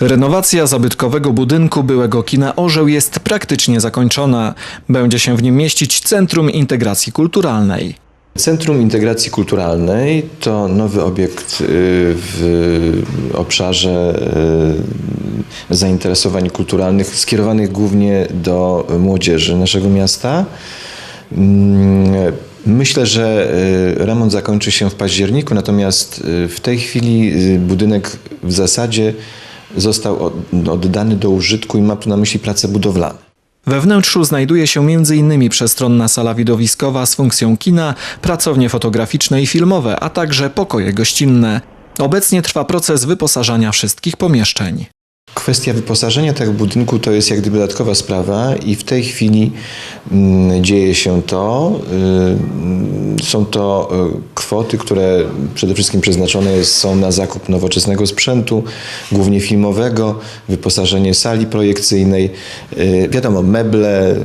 Renowacja zabytkowego budynku byłego kina Orzeł jest praktycznie zakończona. Będzie się w nim mieścić Centrum Integracji Kulturalnej. Centrum Integracji Kulturalnej to nowy obiekt y, w obszarze y, zainteresowań kulturalnych skierowanych głównie do młodzieży naszego miasta. Mm, Myślę, że y, remont zakończy się w październiku, natomiast w tej chwili budynek w zasadzie został od- oddany do użytku i ma tu na myśli prace budowlane. We wnętrzu znajduje się m.in. przestronna sala widowiskowa z funkcją kina, pracownie fotograficzne i filmowe, a także pokoje gościnne. Obecnie trwa proces wyposażania wszystkich pomieszczeń. Kwestia wyposażenia tego budynku to jest jak gdyby dodatkowa sprawa i w tej chwili mm, dzieje się to. Y, Są to y, kwoty, które przede wszystkim przeznaczone są na zakup nowoczesnego sprzętu, głównie filmowego, wyposażenie sali projekcyjnej, y, wiadomo, meble,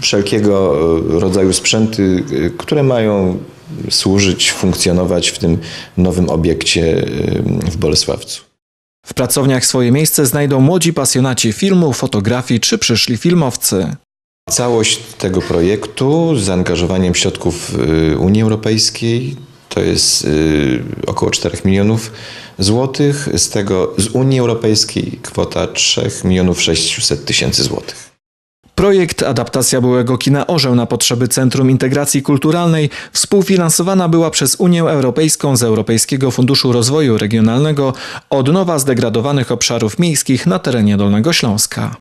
wszelkiego y, rodzaju sprzęty, y, które mają służyć, funkcjonować w tym nowym obiekcie w Bolesławcu. W pracowniach swoje miejsce znajdą młodzi pasjonaci filmu, fotografii czy przyszli filmowcy. Całość tego projektu z zaangażowaniem środków Unii Europejskiej to jest y, około 4 milionów złotych, z tego z Unii Europejskiej kwota 3 milionów 600 tysięcy złotych. Projekt Adaptacja byłego kina Orzeł na potrzeby Centrum Integracji Kulturalnej współfinansowana była przez Unię Europejską z Europejskiego Funduszu Rozwoju Regionalnego odnowa zdegradowanych obszarów miejskich na terenie Dolnego Śląska.